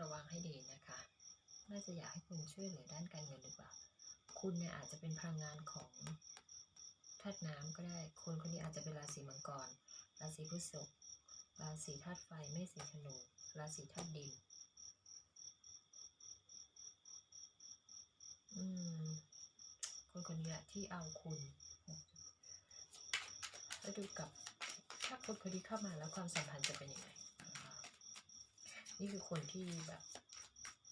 ระวังให้ดีนะคะ น่าจะอยากให้คุณช่วยเหลือด้านการเงินหรือว่า คุณเนี่ยอาจจะเป็นพลังงานของธาตุน้ำก็ได้ คนคนนี้อาจจะเป็นราศีมังกร ราศีพฤษภ ราศีธาตุไฟไม่สีธนู ราศีธาตุดิน อืม คนคนนี้แหละที่เอาคุณแล้วดูกับถ้าคนคนนี้เข้ามาแล้วความสัมพันธ์จะเป็นยังไง นี่คือคนที่แบบ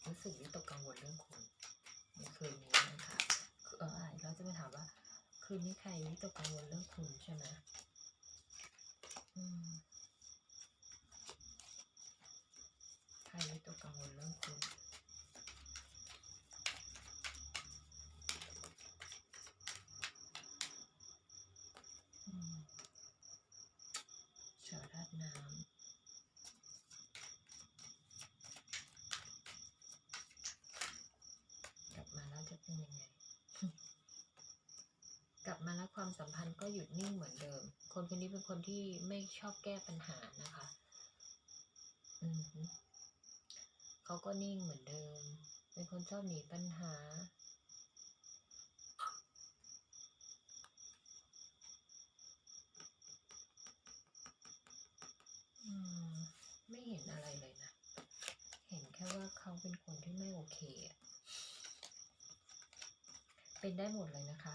รู้สึกวิตกกังวลเรื่องคุณในคืนนี้นะคะคือเอออะเราจะมาถามว่า คืนนี้ใครวิตกกังวลเรื่องคุณใช่ไหมอืมใครวิตกกังวลเรื่องคุณ อืมชาวธาตุน้ำกลับมาแล้วจะเป็นยังไง กลับมาแล้วความสัมพันธ์ก็หยุดนิ่งเหมือนเดิม คนคนนี้เป็นคนที่ไม่ชอบแก้ปัญหานะคะ อือหือเขาก็นิ่งเหมือนเดิม เป็นคนชอบหนีปัญหา อืม ไม่เห็นอะไรเลยนะ เห็นแค่ว่าเขาเป็นคนที่ไม่โอเคอะเป็นได้หมดเลยนะคะ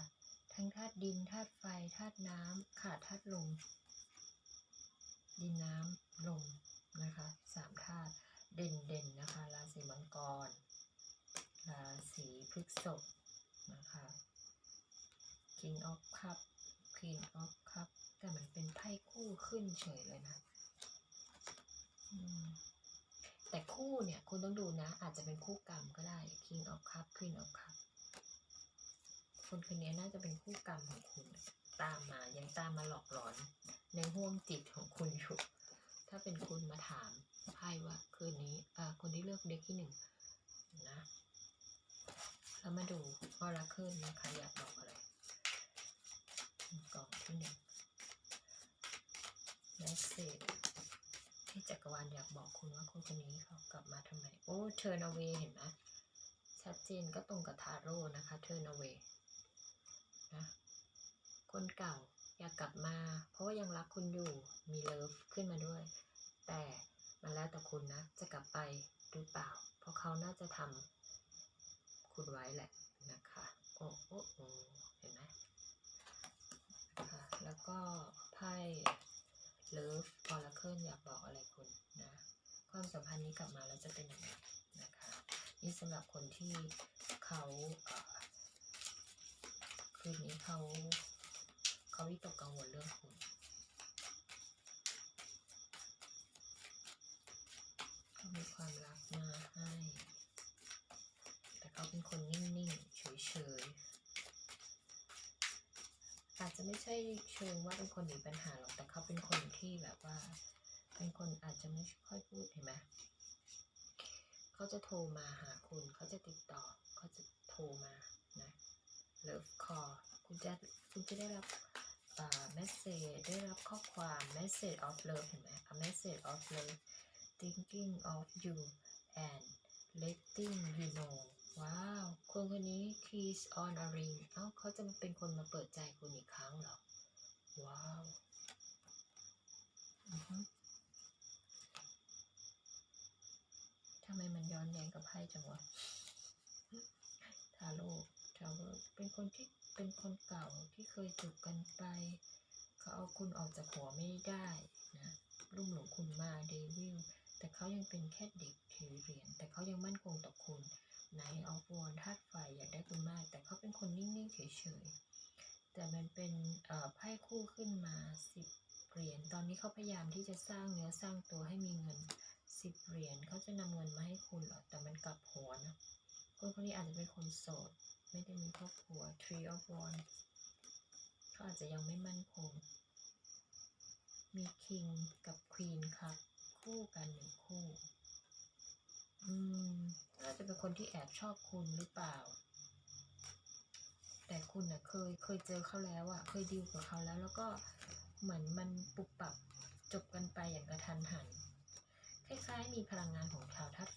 ทั้งธาตุดินธาตุไฟธาตุน้ำขาดธาตุลม ดินน้ำลมนะคะสามธาตุเด่นเด่นนะคะ ราศีมังกร ราศีพฤษภนะคะ King of Cup Queen of Cup แต่มันเป็นไพ่คู่ขึ้นเฉยเลยนะแต่คู่เนี่ยคุณต้องดูนะ อาจจะเป็นคู่กรรมก็ได้ King of Cup Queen of Cup คนคนนี้น่าจะเป็นคู่กรรมของคุณตามมายังตามมาหลอกหลอน ในห่วงจิตของคุณอยู่ถ้าเป็นคุณมาถามไพ่ว่าคืนนี้อ่าคนที่เลือกเด็กที่หนึ่งนะแล้วมาดูออราเคิลนะคะอยากบอกอะไรกล่องที่หนึ่งเมสเซจที่จักรวาลอยากบอกคุณว่าคนคนนี้เขากลับมาทำไม โอ้เทอร์นเวเห็นไหมชัดเจนก็ตรงกับทาโร่นะคะเทอร์นเว นะ คนเก่าอยากกลับมา เพราะว่ายังรักคุณอยู่มีเลิฟขึ้นมาด้วย แต่มันแล้วแต่คุณนะ จะกลับไปหรือเปล่า เพราะเขาน่าจะทำคุณไว้แหละนะคะ โอ้โอ้โอ้เห็นไหมนะคะแล้วก็ไพ่เลิฟออร์เคิลอยากบอกอะไรคุณนะ ความสัมพันธ์นี้กลับมาแล้วจะเป็นยังไงนะคะ นี่สำหรับคนที่เขาเคืนนี้เขาเขาวิตกกังวลเรื่องคุณเขามีความรักมาให้ แต่เขาเป็นคนนิ่งๆเฉยๆอาจจะไม่ใช่เชิงว่าเป็นคนหนีปัญหาหรอกแต่เขาเป็นคนที่แบบว่า เป็นคนอาจจะไม่ค่อยพูดเห็นไหมเขาจะโทรมาหาคุณเขาจะติดต่อเขาจะโทรมา นะ Love Call คุณจะคุณจะได้รับอ่า message ได้รับข้อความ message of love เห็นไหม a message of love thinking of you and letting you know ว้าว คนคนนี้ keys on a ring เอ้าเขาจะมาเป็นคนมาเปิดใจคุณอีกครั้งเหรอ ว้าวทำไมมันย้อนแย้งกับไพ่จังวะทาโร่ เป็นคนที่เป็นคนเก่าที่เคยจูบกันไป เขาเอาคุณออกจากหัวไม่ได้นะลุ่มหลงคุณมาเดวิลแต่เขายังเป็นแค่เด็กถือเหรียญแต่เขายังมั่นคงต่อคุณไนออฟวอนธาตุไฟอยากได้คุณมาก แต่เขาเป็นคนนิ่งๆเฉยๆแต่มันเป็นไพ่คู่ขึ้นมาสิบเหรียญตอนนี้เขาพยายามที่จะสร้างเนื้อสร้างตัวให้มีเงินสิบเหรียญเขาจะนำเงินมาให้คุณหรอแต่มันกลับหัวนะคนคนนี้อาจจะเป็นคนโสด ไม่ได้มีครอบครัว Tree of Wands เขาอาจจะยังไม่มั่นคง มี King กับ Queen ครับ คู่กันหนึ่งคู่ อืมน่าจะเป็นคนที่แอบชอบคุณหรือเปล่า แต่คุณน่ะเคยเคยเจอเขาแล้วอะเคยดีลกับเขาแล้ว แล้วก็เหมือนมันปุบปับจบกันไปอย่างกระทันหัน คล้ายๆ มีพลังงานของชาวธาตุ